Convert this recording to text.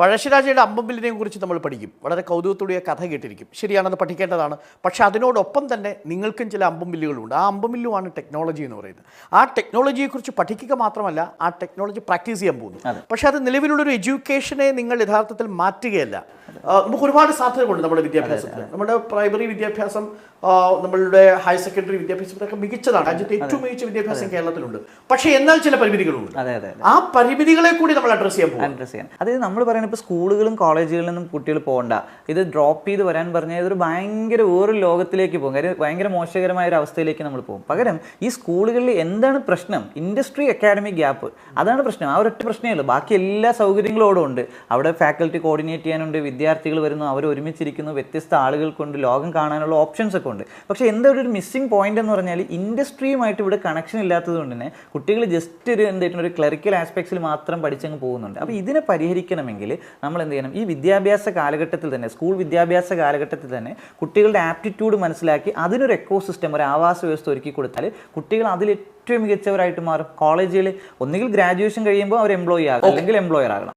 പഴശ്ശിരാജയുടെ അമ്പമ്പിലിനെയും കുറിച്ച് നമ്മൾ പഠിക്കും. വളരെ കൗതുകത്തോടെ കഥ കേട്ടിരിക്കും. ശരിയാണെന്ന് പഠിക്കേണ്ടതാണ്. പക്ഷേ അതിനോടൊപ്പം തന്നെ നിങ്ങൾക്കും ചില അമ്പമ്പില്ലുകളുണ്ട്. ആ അമ്പമ്പില്ലുമാണ് ടെക്നോളജി എന്ന് പറയുന്നത്. ആ ടെക്നോളജിയെക്കുറിച്ച് പഠിക്കുക മാത്രമല്ല ആ ടെക്നോളജി പ്രാക്ടീസ് ചെയ്യാൻ പോകുന്നു. പക്ഷേ അത് നിലവിലുള്ളൊരു എഡ്യൂക്കേഷനെ നിങ്ങൾ യഥാർത്ഥത്തിൽ മാറ്റുകയല്ല. നമുക്ക് ഒരുപാട് സാധ്യതകളുണ്ട് നമ്മുടെ വിദ്യാഭ്യാസത്തിൽ നമ്മുടെ പ്രൈമറി വിദ്യാഭ്യാസം നമ്മളുടെ ഹയർ സെക്കൻഡറി വിദ്യാഭ്യാസത്തിലൊക്കെ മികച്ചതാണ്. രാജ്യത്തെ ഏറ്റവും മികച്ച വിദ്യാഭ്യാസം കേരളത്തിലുണ്ട്. പക്ഷേ എന്നാൽ ചില പരിമിതികളുണ്ട്. ആ പരിമിതികളെ കൂടി നമ്മൾ അഡ്രസ് ചെയ്യാൻ പോകും അഡ്രസ് ചെയ്യാൻ. അതായത് നമ്മൾ പറയുന്നത് ഇപ്പോൾ സ്കൂളുകളും കോളേജുകളിൽ നിന്നും കുട്ടികൾ പോകണ്ട. ഇത് ഡ്രോപ്പ് ചെയ്ത് വരാൻ പറഞ്ഞാൽ ഇതൊരു ഭയങ്കര വേറൊരു ലോകത്തിലേക്ക് പോകും. കാര്യം ഭയങ്കര മോശകരമായ ഒരു അവസ്ഥയിലേക്ക് നമ്മൾ പോകും. പകരം ഈ സ്കൂളുകളിൽ എന്താണ് പ്രശ്നം? ഇൻഡസ്ട്രി അക്കാഡമിക് ഗ്യാപ്പ് അതാണ് പ്രശ്നം. ആ ഒരൊറ്റ പ്രശ്നമേ ഉള്ളൂ. ബാക്കി എല്ലാ സൗകര്യങ്ങളും അവിടെ ഉണ്ട്. അവിടെ ഫാക്കൽറ്റി കോർഡിനേറ്റ് ചെയ്യാനുണ്ട് വിദ്യാർത്ഥികൾ വരുന്നു അവർ ഒരുമിച്ചിരിക്കുന്നു വ്യത്യസ്ത ആളുകൾക്കുണ്ട് ലോകം കാണാനുള്ള ഓപ്ഷൻസ് ഒക്കെ ഉണ്ട്. പക്ഷേ എന്താ ഒരു മിസ്സിംഗ് പോയിന്റ് എന്ന് പറഞ്ഞാൽ ഇൻഡസ്ട്രിയുമായിട്ട് ഇവിടെ കണക്ഷൻ ഇല്ലാത്തത് കൊണ്ട് തന്നെ കുട്ടികൾ ജസ്റ്റ് ഒരു എന്തായിട്ടുള്ള ഒരു ക്ലറിക്കൽ ആസ്പെക്ട്സിൽ മാത്രം പഠിച്ചങ്ങ് പോകുന്നുണ്ട്. അപ്പോൾ ഇതിനെ പരിഹരിക്കണമെങ്കിൽ നമ്മൾ എന്ത് ചെയ്യണം? ഈ വിദ്യാഭ്യാസ കാലഘട്ടത്തിൽ തന്നെ സ്കൂൾ വിദ്യാഭ്യാസ കാലഘട്ടത്തിൽ തന്നെ കുട്ടികളുടെ ആപ്റ്റിറ്റ്യൂഡ് മനസ്സിലാക്കി അതിനൊരു എക്കോ സിസ്റ്റം ഒരു ആവാസ വ്യവസ്ഥ ഒരുക്കി കൊടുത്താൽ കുട്ടികൾ അതിൽ ഏറ്റവും മികച്ചവരായിട്ട് മാറും. കോളേജിൽ ഒന്നുകിൽ ഗ്രാജുവേഷൻ കഴിയുമ്പോൾ അവർ എംപ്ലോയി ആകും അല്ലെങ്കിൽ എംപ്ലോയർ ആകണം.